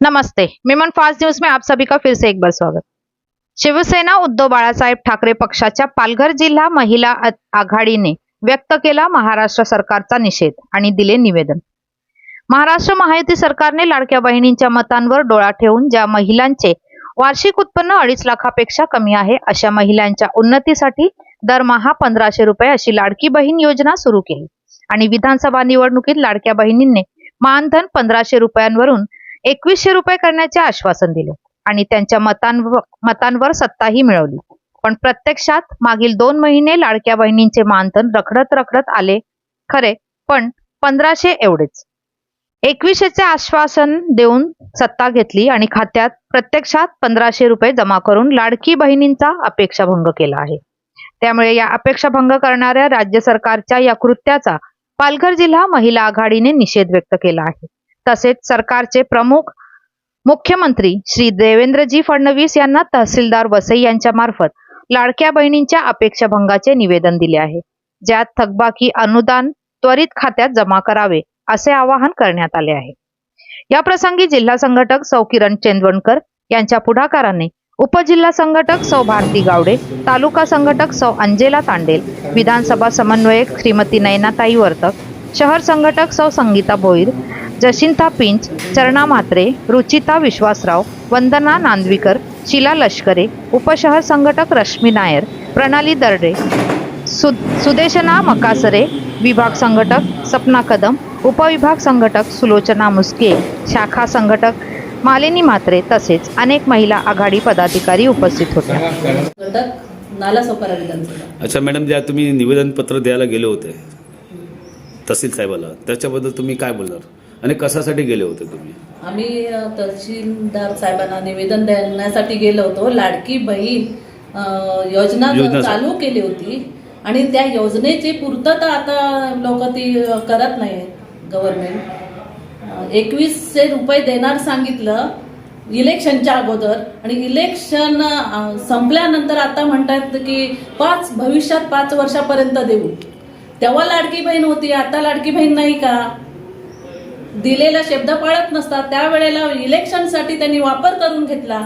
नमस्ते मिमन fast news में आप सभी का फिर से एक बार स्वागत। शिवसेना उद्धव बाळासाहेब ठाकरे पक्षाच्या पालघर जिल्हा महिला आघाडीने व्यक्त केला महाराष्ट्र सरकारचा निषेध आणि दिले निवेदन. महाराष्ट्र महायुती सरकारने लाडक्या बहिणींच्या मतांवर डोळा ठेवून ज्या महिलांचे वार्षिक उत्पन्न अडीच लाखापेक्षा कमी आहे अशा महिलांच्या उन्नतीसाठी दरमहा पंधराशे रुपये अशी लाडकी बहीण योजना सुरू केली. आणि विधानसभा निवडणुकीत लाडक्या बहिणींनी मानधन पंधराशे रुपयांवरून एकवीसशे रुपये करण्याचे आश्वासन दिले आणि त्यांच्या मतांवर मतांवर सत्ताही मिळवली. पण प्रत्यक्षात मागील दोन महिने लाडक्या बहिणींचे मानधन रखडत रखडत आले. खरे पण पंधराशे एवढेच. एकवीसशेचे आश्वासन देऊन सत्ता घेतली आणि खात्यात प्रत्यक्षात पंधराशे रुपये जमा करून लाडकी बहिणींचा अपेक्षाभंग केला आहे. त्यामुळे या अपेक्षाभंग करणाऱ्या राज्य सरकारच्या या कृत्याचा पालघर जिल्हा महिला आघाडीने निषेध व्यक्त केला आहे. तसेच सरकारचे प्रमुख मुख्यमंत्री श्री देवेंद्रजी फडणवीस यांना तहसीलदार वसई यांच्या मार्फत लाडक्या बहिणींच्या अपेक्षाभंगाचे निवेदन दिले आहे. ज्यात थकबाकी अनुदान त्वरित खात्यात जमा करावे असे आवाहन करण्यात आले आहे. या प्रसंगी जिल्हा संघटक सौ किरण चेंदवणकर यांच्या पुढाकाराने उपजिल्हा संघटक सौ भारती गावडे तालुका संघटक सौ अंजेला तांडेल विधानसभा समन्वयक श्रीमती नयनाताई वर्तक शहर संघटक सौ संगीता भोईर जशिंता पिंच चरणा म्हात्रे रुचिता विश्वासराव वंदना नांदवीकर शीला लष्करे उपशहर संघटक रश्मी नायर प्रणाली दर्डे सु सुदेशना मकासरे विभाग संघटक सपना कदम उपविभाग संघटक सुलोचना मुस्के शाखा संघटक मालिनी म्हात्रे तसेच अनेक महिला आघाडी पदाधिकारी उपस्थित होत्या. विधानसभा. अच्छा मॅडम ज्या तुम्ही निवेदनपत्र द्यायला गेले होते तहसील साहेबाला त्याच्याबद्दल तुम्ही काय बोलणार? आणि कशासाठी गेले होते तुम्ही? आम्ही तहसीलदार साहेबांना निवेदन देण्यासाठी गेलो होतो. लाडकी बहीण योजना योजना चालू केली होती. आणि त्या योजनेची पूर्तता आता लोक ती करत नाही गव्हर्नमेंट एकवीसशे रुपये देणार सांगितलं इलेक्शनच्या अगोदर. आणि इलेक्शन अ, संपल्यानंतर आता म्हणतात की पाच भविष्यात पाच वर्षापर्यंत देऊ. तेव्हा लाडकी बहीण होती. आता लाडकी बहीण नाही का? दिलेला शब्द पाळत नसतात. त्यावेळेला इलेक्शनसाठी त्यांनी वापर करून घेतला.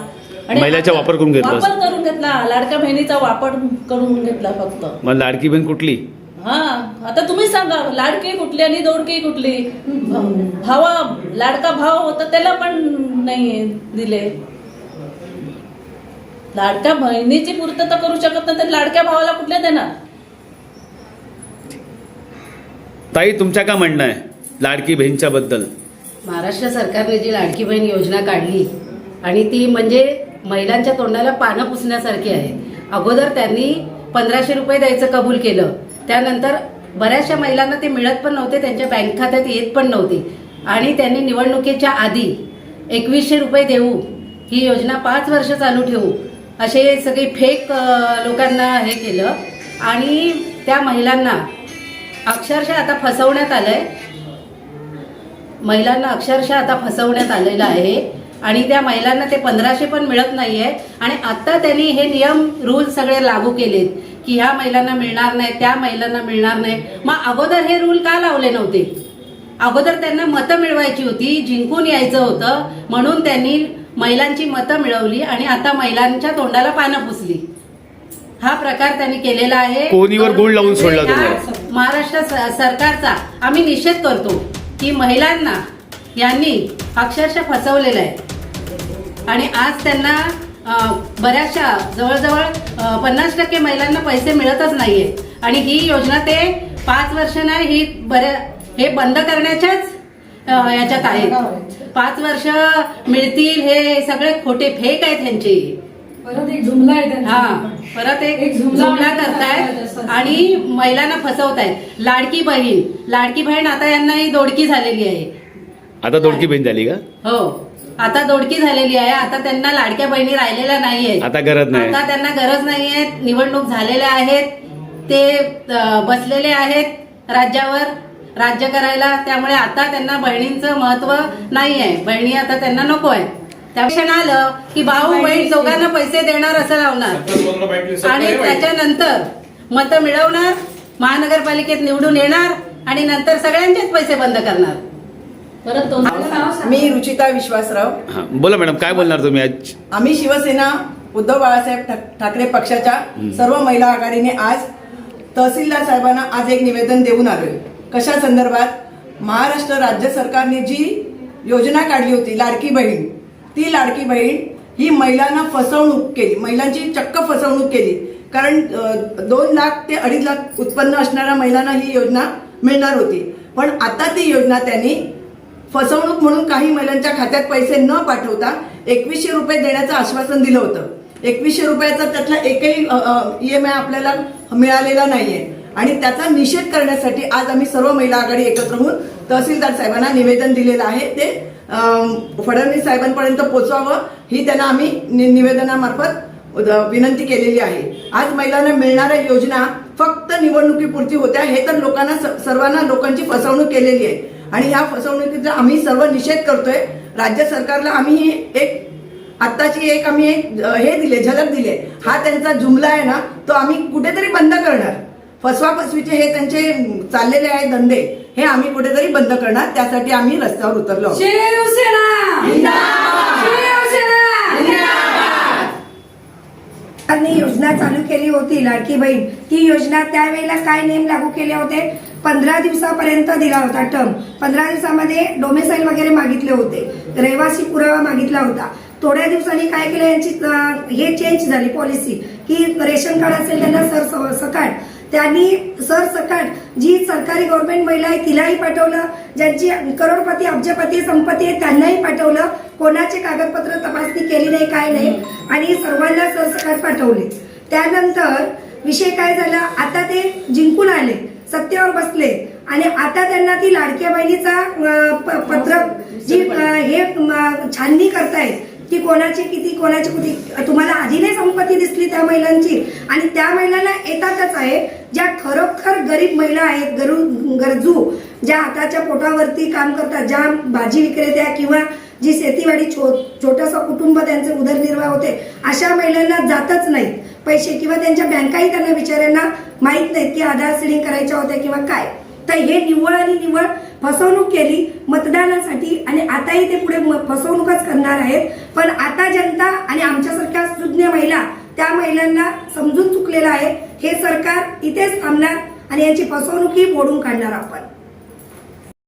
महिलाचा वापर करून घेतला वापर करून घेतला. लाडक्या बहिणीचा वापर करून घेतला फक्त. मग लाडकी बहीण कुठली? हा आता तुम्ही सांगा लाडकी कुठली आणि दोडकी कुठली? भावा लाडका भाव होता त्याला पण नाही दिले. लाडक्या बहिणीची पूर्तता करू शकत नाही तर लाडक्या भावाला कुठले देणार? ताई तुमच्या काय म्हणणं आहे? लाडकी बहीणच्या बद्दल महाराष्ट्र सरकारने जी लाडकी बहीण योजना काढली आणि ती म्हणजे महिलांच्या तोंडाला पानं पुसण्यासारखी आहे. अगोदर त्यांनी पंधराशे रुपये द्यायचं कबूल केलं. त्यानंतर बऱ्याचशा महिलांना ते मिळत पण नव्हते त्यांच्या बँक खात्यात येत पण नव्हती. आणि त्यांनी निवडणुकीच्या आधी एकवीसशे रुपये देऊ ही योजना पाच वर्ष चालू ठेवू असे सगळे फेक लोकांना हे केलं. आणि त्या महिलांना अक्षरशः आता फसवण्यात आलं आहे महिलांना अक्षरशः आता फसवण्यात आलेलं आहे. आणि त्या महिलांना ते पंधराशे पण मिळत नाहीये. आणि आता त्यांनी हे नियम रूल सगळे लागू केलेत की ह्या महिलांना मिळणार नाही त्या महिलांना मिळणार नाही. मग अगोदर हे रूल का लावले नव्हते? अगोदर त्यांना मतं मिळवायची होती जिंकून यायचं होतं. म्हणून त्यांनी महिलांची मतं मिळवली आणि आता महिलांच्या तोंडाला पानं पुसली. हा प्रकार त्यांनी केलेला आहे. कोणीवर गुळ लावून सोडला ह्या तुम्हाला? महाराष्ट्र सरकारचा. आम्ही निषेध करतो. की महिलांना यांनी अक्षरशः फसवलेलं आहे. आणि आज त्यांना बऱ्याचशा जवळजवळ पन्नास टक्के महिलांना पैसे मिळतच नाहीये. आणि ही योजना ते पाच वर्ष नाही ही बऱ्या हे बंद करण्याच्याच याच्यात आहे. पाच वर्ष मिळतील हे सगळे खोटे फेक आहेत त्यांचे परत एक त्यांचा. हा परत एक आणि करतायत. आणि महिलांना फसवतायत. लाडकी बहीण लाडकी बहीण आता यांना ही दोडकी झालेली आहे. आता दोडकी बहीण झाली का? हो आता दोडकी झालेली आहे. आता त्यांना लाडक्या बहिणी राहिलेल्या नाहीये आता गरज नाही. आता त्यांना गरज नाहीये. निवडणूक झालेल्या आहेत. ते अं, बसलेले आहेत राज्यावर राज्य करायला. त्यामुळे आता त्यांना बहिणींचं महत्त्व नाही आहे बहिणी आता त्यांना नको आहे त्या क्षण आलं की भाऊ बहीण दोघांना पैसे देणार असं लावणार. आणि त्याच्यानंतर मतं मिळवणार महानगरपालिकेत निवडून येणार आणि नंतर सगळ्यांचेच पैसे बंद करणार. परत तो मी रुचिता विश्वासराव. हां बोला मॅडम काय बोलणार तुम्ही आज? आम्ही शिवसेना उद्धव बाळासाहेब ठाक- ठाकरे पक्षाच्या सर्व महिला आघाडीने आज तहसीलदार साहेबांना आज एक निवेदन देऊन आलोय. कशा संदर्भात महाराष्ट्र राज्य सरकारने जी योजना काढली होती लाडकी बहीण ती लाडकी बहीण ही महिलांना फसवणूक केली. महिलांची चक्क फसवणूक केली. कारण दोन लाख ते अडीच लाख उत्पन्न असणाऱ्या महिलांना ही योजना मिळणार होती. पण आता ती योजना त्यांनी फसवणूक म्हणून काही महिलांच्या खात्यात पैसे न पाठवता एकवीसशे रुपये देण्याचं आश्वासन दिलं होतं. एकवीसशे रुपयाचा त्यातला एकही ई एम आय आपल्याला मिळालेला नाहीये. आणि त्याचा निषेध करण्यासाठी आज आम्ही सर्व महिला आघाडी एकत्र होऊन तहसीलदार साहेबांना निवेदन दिलेलं आहे. ते फडणवीस साहेबांपर्यंत पोहोचवावं ही त्यांना आम्ही नि- निवेदनामार्फत विनंती केलेली आहे. आज महिलांना मिळणाऱ्या योजना फक्त निवडणुकीपुरती होत्या हे तर लोकांना स- सर्वांना लोकांची फसवणूक केलेली आहे. आणि ह्या फसवणुकीचा आम्ही सर्व निषेध करतोय. राज्य सरकारला आम्ही ही एक आत्ताची एक आम्ही एक हे दिले झलक दिले हा त्यांचा जुमला आहे ना तो आम्ही कुठेतरी बंद करणार. फसवा फसवीचे हे त्यांचे चाललेले आहेत धंदे हे आम्ही कुठेतरी बंद करणार त्यासाठी आम्ही रस्त्यावर उतरलो सरकारने योजना चालू केली होती लाडकी बहीण. ती योजना त्यावेळेला काय नियम लागू केले होते? पंधरा दिवसापर्यंत दिला होता टर्म. पंधरा दिवसामध्ये डोमेसाईल वगैरे मागितले होते. रहिवासी पुरावा मागितला होता. थोड्या दिवसांनी काय केलं यांची हे चेंज झाली पॉलिसी की रेशन कार्ड असेल त्यांना सर सकाळ. त्यांनी सर जी सरकारी गव्हर्नमेंट महिला आहे तिलाही पाठवलं ज्यांची करोडपती अब्जपती संपत्ती आहे त्यांनाही पाठवलं कोणाचे कागदपत्र तपासणी केली नाही काय नाही आणि सर्वांना सरसकट पाठवले. त्यानंतर विषय काय झाला? आता ते जिंकून आले सत्तेवर बसले आणि आता त्यांना ती लाडक्या बहिणीचा प- पत्रक जी हे छाननी करतायत की कोणाची किती कोणाची किती तुम्हाला आधी नाही संपत्ती दिसली त्या महिलांची. आणि त्या महिलांना येतातच आहे. ज्या खरोखर गरीब महिला आहेत गरु गरजू ज्या हाताच्या पोटावरती काम करतात ज्या भाजी विक्रेत्या किंवा जी शेतीवाडी छो छोटंसं कुटुंब त्यांचे उदरनिर्वाह होते अशा महिलांना जातच नाहीत. पैसे किंवा त्यांच्या बँकाही त्यांना बिचाऱ्यांना माहीत नाहीत की आधार सिडिंग करायच्या होत्या किंवा काय. तर हे निव्वळ आणि निव्वळ फसवणूक केली मतदानासाठी आणि आताही ते पुढे म- फसवणूकच करणार आहेत. पण आता जनता आणि आमच्यासारख्या सुज्ञ महिला त्या महिलांना समजून चुकलेलं आहे. हे सरकार इथेच थांबणार आणि यांची फसवणूकही मोडून काढणार आपण.